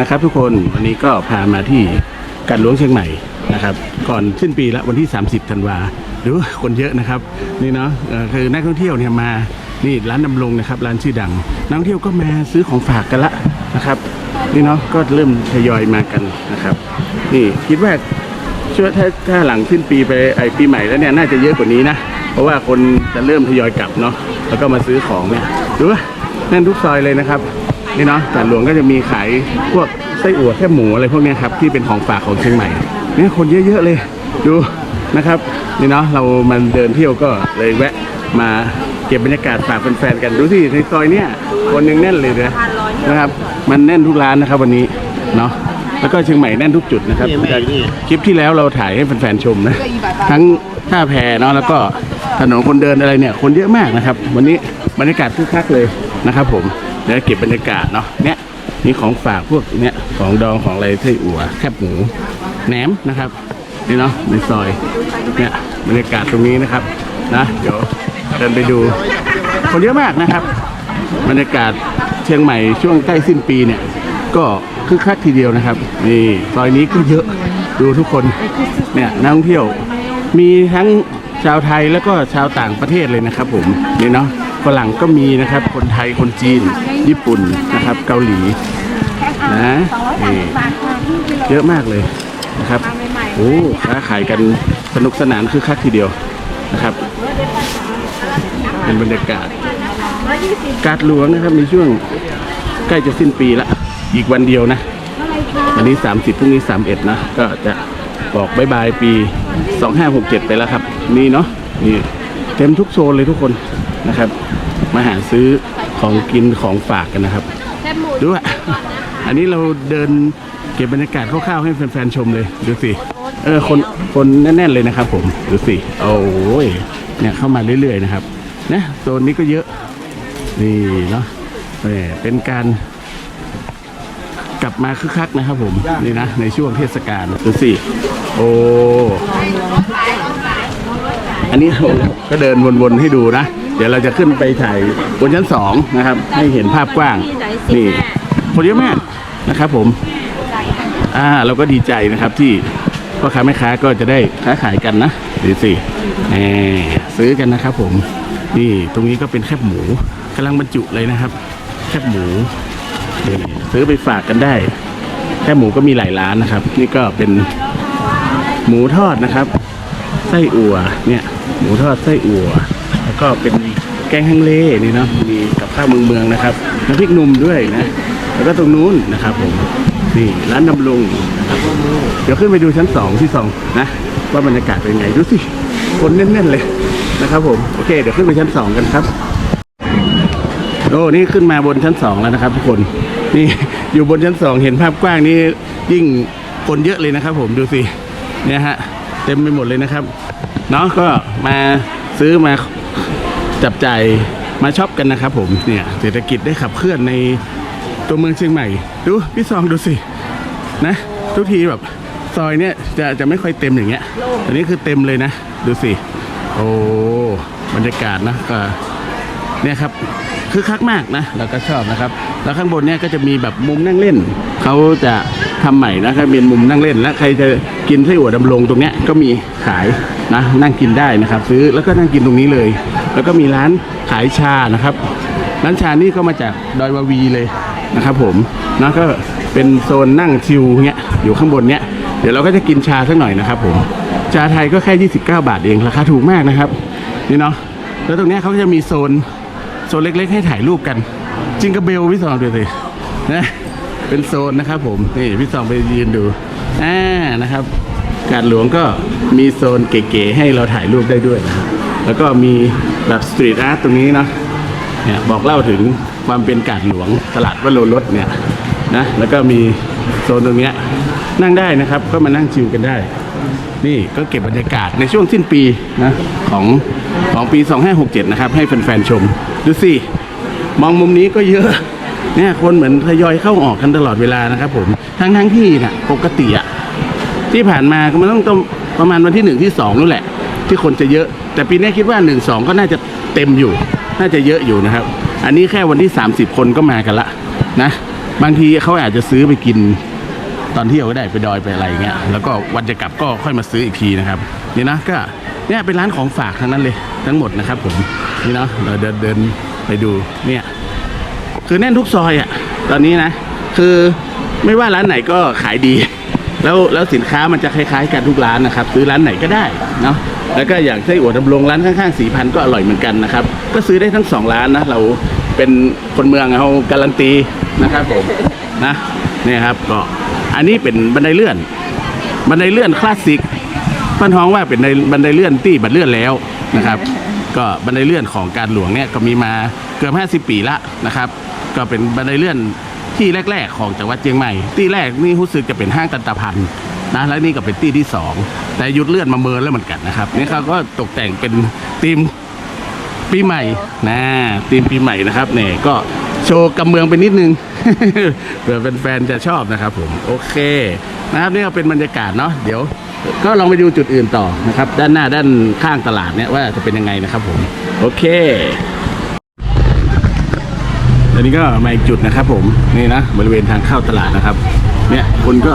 นะครับทุกคนวันนี้ก็พามาที่การหลวงเชียงใหม่นะครับ ก่อนสิ้นปีละวันที่ 30ธันวาหรือคนเยอะนะครับนี่เนาะคือนักท่องเที่ยวเนี่ยมานี่ร้านดำรงนะครับร้านชื่อดัง นักท่องเที่ยวก็มาซื้อของฝากกันละนะครับนี่เนาะก็เริ่มทยอยมากันนะครับ นี่คิดว่าช่วถ้าถ้าหลังสิ้นปีไปไอปีใหม่แล้วเนี่ยน่าจะเยอะกว่านี้นะเพราะว่าคนจะเริ่มทยอยกลับเนาะแล้วก็มาซื้อของเนี่ยดูว่าแน่นทุกซอยเลยนะครับ นี่เนาะตลาดหลวงก็จะมีขายพวกไส้อั่วแค่หมูอะไรพวกเนี้ยครับที่เป็นของฝากของเชียงใหม่เนี่ยคนเยอะๆเลยดูนะครับนี่เนาะเรามันเดินเที่ยวก็เลยแวะมาเก็บบรรยากาศฝากแฟนๆกันดูสิในซอยเนี่ยคนยังแน่นเลยนะนะครับมันแน่นทุกร้านนะครับวันนี้เนาะแล้วก็เชียงใหม่แน่นทุกจุดนะครับจากคลิปที่แล้วเราถ่ายให้แฟนๆชมนะทั้งท่าแพเนาะแล้วก็ถนนคนเดินอะไรเนี่ยคนเยอะมากนะครับ วันนี้บรรยากาศคึกคักเลยนะครับผม เดี๋ยวเก็บบรรยากาศเนาะเนี่ยมีของฝากพวกเนี่ยของดองของอะไรไส้อั่วแคบหมูแหนมนะครับนี่เนาะในซอยเนี่ยบรรยากาศตรงนี้นะครับนะเดี๋ยวเดินไปดู คนเยอะมากนะครับ บรรยากาศเชียงใหม่ช่วงใกล้สิ้นปีเนี่ยก็คึกคักทีเดียวนะครับนี่ซอยนี้ก็เยอะดูทุกคนเนี่ยนักท่องเที่ยวมีทั้งชาวไทยแล้วก็ชาวต่างประเทศเลยนะครับผมนี่เนาะ รั่งก็มีนะครับ คนไทยคนจีน ญี่ปุ่นนะครับ เกาหลีนะนี่เยอะมากเลยนะครับโอ้ค้าขายกันสนุกสนานคึกคักทีเดียวนะครับ เป็นบรรยากาศ การหลวงนะครับในช่วงใกล้จะสิ้นปีละ อีกวันเดียวนะวันนี้ 30พรุ่งนี้ 31 นะ ก็จะบอกบายบายปี 2567 ไปแล้วครับ นี่เนาะนี่เต็มทุกโซนเลยทุกคนนะครับ มาหาซื้อของกินของฝากกันนะครับดูอะอันนี้เราเดินเก็บบรรยากาศคร่าวๆให้แฟนๆชมเลยดูสิเออคนคนแน่นๆเลยนะครับ ผมดูสิโอ้ยเนี่ยเข้ามาเรื่อยๆนะครับนะโซนนี้ก็เยอะนี่เนาะแหมเป็นการกลับมาคึกคักนะครับ ผมนี่นะในช่วงเทศกาลดูสิโอ้อันนี้เราก็เดินวนๆให้ดูนะ เดี๋ยวเราจะขึ้นไปถ่ายบนชั้นสองนะครับ ให้เห็นภาพกว้างนี่คนเยอะมากนะครับผมอ่าเราก็ดีใจนะครับที่พ่อค้าแม่ค้าก็จะได้ค้าขายกันนะดูสิแหมซื้อกันนะครับผมนี่ตรงนี้ก็เป็นแคบหมูกำลังบรรจุเลยนะครับ แคบหมูนี่ซื้อไปฝากกันได้ แคบหมูก็มีหลายร้านนะครับ นี่ก็เป็นหมูทอดนะครับ ไส้อั่วเนี่ย หมูทอดไส้อั่ว แล้วก็เป็นแกงฮังเลนี่เนาะมีกับข้าวเมืองเมืองนะครับน้ำพริกหนุ่มด้วยนะแล้วก็ตรงนู้นนะครับผมนี่ร้านดำรงนะครับเดี๋ยวขึ้นไปดูชั้นสองที่สองนะว่าบรรยากาศเป็นไงดูสิคนแน่นๆเลยนะครับผมโอเค เดี๋ยวขึ้นไปชั้นสองกันครับโอ้นี่ขึ้นมาบนชั้นสองแล้วนะครับ ทุกคนนี่อยู่บนชั้นสองเห็นภาพกว้างนี่ยิ่งคนเยอะเลยนะครับ ผมดูสิเนี่ยฮะเต็มไปหมดเลยนะครับเนาะก็มาซื้อมา จับจ่ายมาช็อปกันนะครับผมเนี่ยเศรษฐกิจได้ขับเคลื่อนในตัวเมืองเชียงใหม่ ดูพี่ซองดูสินะทุกทีแบบซอยเนี่ยจะจะไม่ค่อยเต็มอย่างเงี้ยอันนี้คือเต็มเลยนะ ดูสิ โอ้บรรยากาศนะก็เนี่ยครับคือคักมากนะเราก็ชอบนะครับ แล้วข้างบนเนี่ยก็จะมีแบบมุมนั่งเล่นเขาจะ ทำใหม่นะครับเป็นมุมนั่งเล่นแล้วใครจะกินไส้อั่วดำรงตรงเนี้ยก็มีขายนะนั่งกินได้นะครับ ซื้อแล้วก็นั่งกินตรงนี้เลย แล้วก็มีร้านขายชานะครับ ร้านชานี่ก็มาจากดอยวาวีเลยนะครับ ผมนะก็เป็นโซนนั่งชิลเงี้ยอยู่ข้างบนเนี้ยเดี๋ยวเราก็จะกินชาสักหน่อยนะครับ ผมชาไทยก็แค่ 29 บาทเองราคาถูกมากนะครับนี่เนาะแล้วตรงเนี้ยเขาจะมีโซนโซนเล็ก ๆ ให้ถ่ายรูปกัน จิงกระเบลพี่สองดูสินะ เป็นโซนนะครับผมนี่พี่สองไปยืนดูอ่านะครับ กาดหลวงก็มีโซนเก๋ๆให้เราถ่ายรูปได้ด้วยนะครับแล้วก็มีแบบสตรีทอาร์ตตรงนี้เนาะเนี่ยบอกเล่าถึงความเป็นกาดหลวงตลาดวโรรสเนี่ยนะแล้วก็มีโซนตรงนี้นั่งได้นะครับก็มานั่งชิลกันได้ นี่ก็เก็บบรรยากาศในช่วงสิ้นปีนะของของปี 2567 นะครับ ให้แฟนๆชม ดูสิ มองมุมนี้ก็เยอะ เนี่ยคนเหมือนทยอยเข้าออกกันตลอดเวลานะครับผมทั้งทั้งที่นะปกติอะที่ผ่านมาก็มันต้องต้องประมาณวันที่หนึ่งที่สองนู่นแหละ ที่คนจะเยอะ แต่ปีนี้คิดว่าหนึ่งสองก็น่าจะเต็มอยู่ น่าจะเยอะอยู่นะครับ อันนี้แค่วันที่ 30 คนก็มากันละนะบางทีเขาอาจจะซื้อไปกินตอนเที่ยวก็ได้ไปดอยไปอะไรอย่างเงี้ยแล้วก็วันจะกลับก็ค่อยมาซื้ออีกทีนะครับนี่นะก็เนี่ยเป็นร้านของฝากทั้งนั้นเลยทั้งหมดนะครับผมนี่เนาะเราเดินเดินไปดูเนี่ย คือแน่นทุกซอยอะ่ะ ตอนนี้นะ คือไม่ว่าร้านไหนก็ขายดี แล้วแล้วสินค้ามันจะคล้ายๆกันทุกร้านนะครับ ซื้อร้านไหนก็ได้เนาะแล้วก็อย่างไส้อั่วดำรงร้านข้างๆสีพันก็อร่อยเหมือนกันนะครับ ก็ซื้อได้ทั้งสองร้านนะ เราเป็นคนเมืองเราการันตีนะครับผมนะเนี่ยครับก็อันนี้เป็นบันไดเลื่อน บันไดเลื่อนคลาสสิกป้านท้องว่าเป็นในบันไดเลื่อนตี้บันเลื่อนแล้วนะครับ ก็บันไดเลื่อนของการหลวงเนี่ยก็มีมาเกือบ50 ปีละนะครับ ก็เป็นบันไดเลื่อนที่แรก ๆ ของจังหวัดเชียงใหม่ ที่แรกนี่รู้สึกจะเป็นห้างตันตะพันนะแล้วนี่ก็เป็นที่ที่สองแต่หยุดเลื่อนมาเมินแล้วเหมือนกันนะครับนี่เขาก็ตกแต่งเป็นธีมปีใหม่นะทีมปีใหม่นะครับเนี่ยก็โชว์กำเมืองไปนิดนึงเผื่อแฟนๆจะชอบนะครับผมโอเคนะครับนี่ก็เป็นบรรยากาศเนาะเดี๋ยว ก็ลองไปดูจุดอื่นต่อนะครับ ด้านหน้าด้านข้างตลาดเนี่ยว่าจะเป็นยังไงนะครับผม โอเค อันนี้ก็มาอีกจุดนะครับผมนี่นะบริเวณทางเข้าตลาดนะครับ เนี่ยคนก็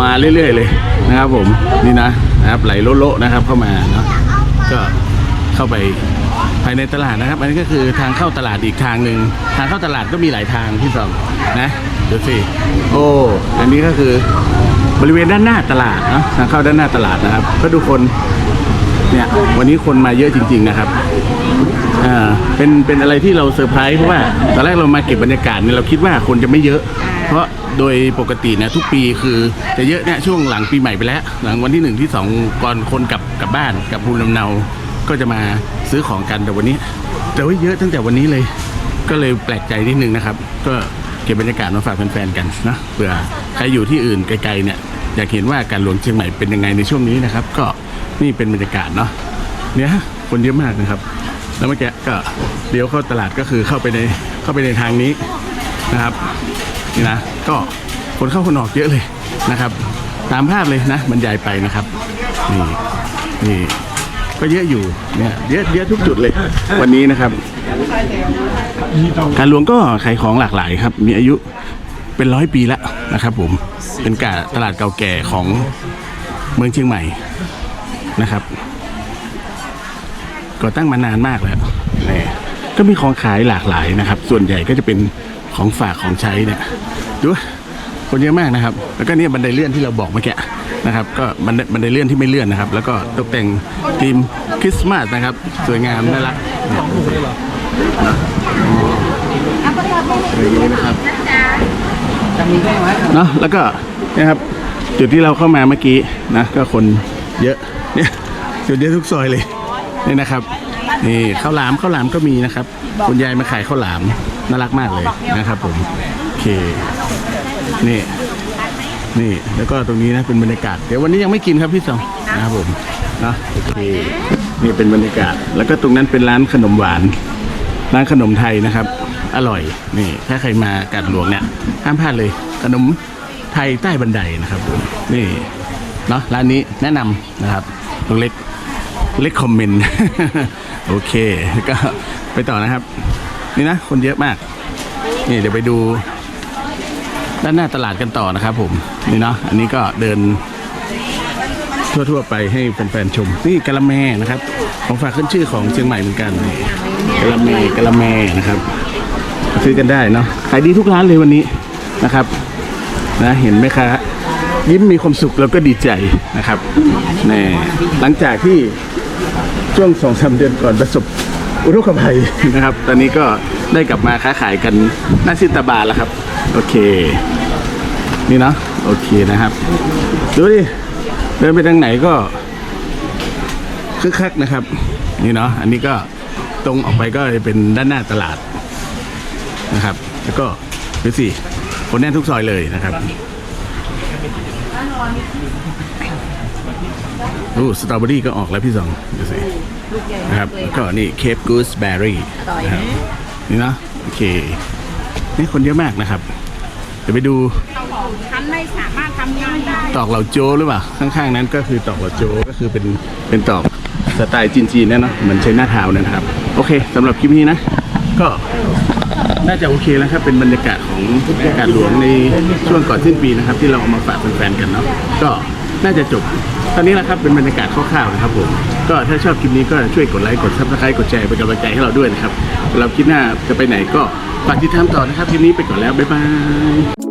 มาเรื่อยๆเลยนะครับผมนี่นะนะครับไหลโละๆนะครับ เข้ามาเนาะก็เข้าไปภายในตลาดนะครับ อันนี้ก็คือทางเข้าตลาดอีกทางหนึ่งทางเข้าตลาดก็มีหลายทางพี่สองนะดูสิโอ้อันนี้ก็คือบริเวณด้านหน้าตลาดเนาะทางเข้าด้านหน้าตลาดนะครับก็ดูคนเนี่ยวันนี้คนมาเยอะจริง ๆนะครับ อ่าเป็นเป็นอะไรที่เราเซอร์ไพรส์เพราะว่าตอนแรกเรามาเก็บบรรยากาศเนี่ยเราคิดว่าคนจะไม่เยอะ เพราะโดยปกติเนี่ยทุกปีคือจะเยอะเนี่ยช่วงหลังปีใหม่ไปแล้ว หลังวันที่หนึ่งที่สองก่อนคนกลับกลับบ้านกลับภูมิลำเนา ก็จะมาซื้อของกันแต่วันนี้แต่ว่าเยอะตั้งแต่วันนี้เลย ก็เลยแปลกใจนิดนึงนะครับ ก็เก็บบรรยากาศมาฝากแฟนๆกันนะเผื่อใครอยู่ที่อื่นไกลๆเนี่ยอยากเห็นว่าการหลวงเชียงใหม่เป็นยังไงในช่วงนี้นะครับ ก็นี่เป็นบรรยากาศเนาะเนี่ยคนเยอะมากนะครับ แล้วเมื่อกี้ก็เลี้ยวเข้าตลาดก็คือเข้าไปในเข้าไปในทางนี้นะครับนี่นะก็คนเข้าคนออกเยอะเลยนะครับ ตามภาพเลยนะบรรยายไปนะครับนี่นี่ก็เยอะอยู่เนี่ยเยอะเยอะทุกจุดเลย วันนี้นะครับการหลวงก็ขายของหลากหลายครับ มีอายุเป็นร้อยปีแล้วนะครับผมเป็นกาตลาดเก่าแก่ของเมืองเชียงใหม่นะครับ ก่อตั้งมานานมากแล้วนี่ก็มีของขายหลากหลายนะครับ ส่วนใหญ่ก็จะเป็นของฝากของใช้เนี่ยดูคนเยอะมากนะครับ แล้วก็เนี่ยบันไดเลื่อนที่เราบอกเมื่อกี้นะครับ ก็บันไดบันไดเลื่อนที่ไม่เลื่อนนะครับ แล้วก็ตกแต่งธีมคริสต์มาสนะครับ สวยงามน่ารักเนี่ยอย่างนี้นะครับเนาะแล้วก็นะครับจุดที่เราเข้ามาเมื่อกี้นะก็คนเยอะเนี่ยจุดเยอะทุกซอยเลย นี่นะครับนี่ข้าวหลามข้าวหลามก็มีนะครับ คุณยายมาขายข้าวหลามน่ารักมากเลยนะครับ ผมโอเคนี่นี่แล้วก็ตรงนี้นะเป็นบรรยากาศเดี๋ยววันนี้ยังไม่กินครับพี่สองนะครับผมนะโอเคนี่เป็นบรรยากาศ แล้วก็ตรงนั้นเป็นร้านขนมหวาน ร้านขนมไทยนะครับ อร่อยนี่ ถ้าใครมากาดหลวงเนี่ยห้ามพลาดเลย ขนมไทยใต้บันไดนะครับผมนี่เนาะร้านนี้แนะนำนะครับตรงเล็ก เล็กคอมเมนต์โอเค ก็ไปต่อนะครับ นี่นะ คนเยอะมาก นี่เดี๋ยวไปดู ด้านหน้าตลาดกันต่อนะครับผม นี่เนาะอันนี้ก็เดิน ทั่วๆไปให้แฟนๆชม นี่กะละแมนะครับ ของฝากขึ้นชื่อของเชียงใหม่เหมือนกันกะละแมกะละแมนะครับ ซื้อกันได้เนาะขายดีทุกร้านเลยวันนี้นะครับ นะเห็นไหมคะยิ้มมีความสุขแล้วก็ดีใจนะครับแน่หลังจากที่ ช่วงสองสามเดือนก่อนประสบอุทกภัยนะครับ ตอนนี้ก็ได้กลับมาค้าขายกันหน้าซิตาบาแล้วครับ โอเค นี่เนาะโอเคนะครับ ดูดิ เดินไปทางไหนก็คึกคักนะครับ นี่เนาะอันนี้ก็ตรงออกไปก็เป็นด้านหน้าตลาดนะครับ แล้วก็ดูสิคนแน่นทุกซอยเลยนะครับ โอ้สตรอเบอรี่ก็ออกแล้วพี่สองดูสินะครับแล้วก็นี่เคปกูสเบอรี่นะครับนี่เนาะโอเค นี่คนเยอะมากนะครับเดี๋ยวไปดูฉันไม่สามารถทำงานได้ตอกเหล่าโจหรือเปล่าข้างๆนั้นก็คือตอกเหล่าโจก็คือเป็นเป็นตอกสไตล์จีนๆเนี่ยเนาะเหมือนใช้หน้าเท้าเนี่ยนะครับ โอเคสำหรับคลิปนี้นะ ก็น่าจะโอเคแล้วครับเป็นบรรยากาศของอากาศหลวงในช่วงก่อนสิ้นปีนะครับ ที่เราเอามาฝากแฟนๆกันเนาะก็ น่าจะจบ ตอนนี้นะครับเป็นบรรยากาศคร่าวๆนะครับผมก็ถ้าชอบคลิปนี้ก็ช่วยกดไลค์กดซับสไครต์กดแชร์เป็นกำลังใจให้เราด้วยนะครับเราคลิปหน้าจะไปไหนก็ฝากติดตามต่อนะครับคลิปนี้ไปก่อนแล้วบ๊ายบาย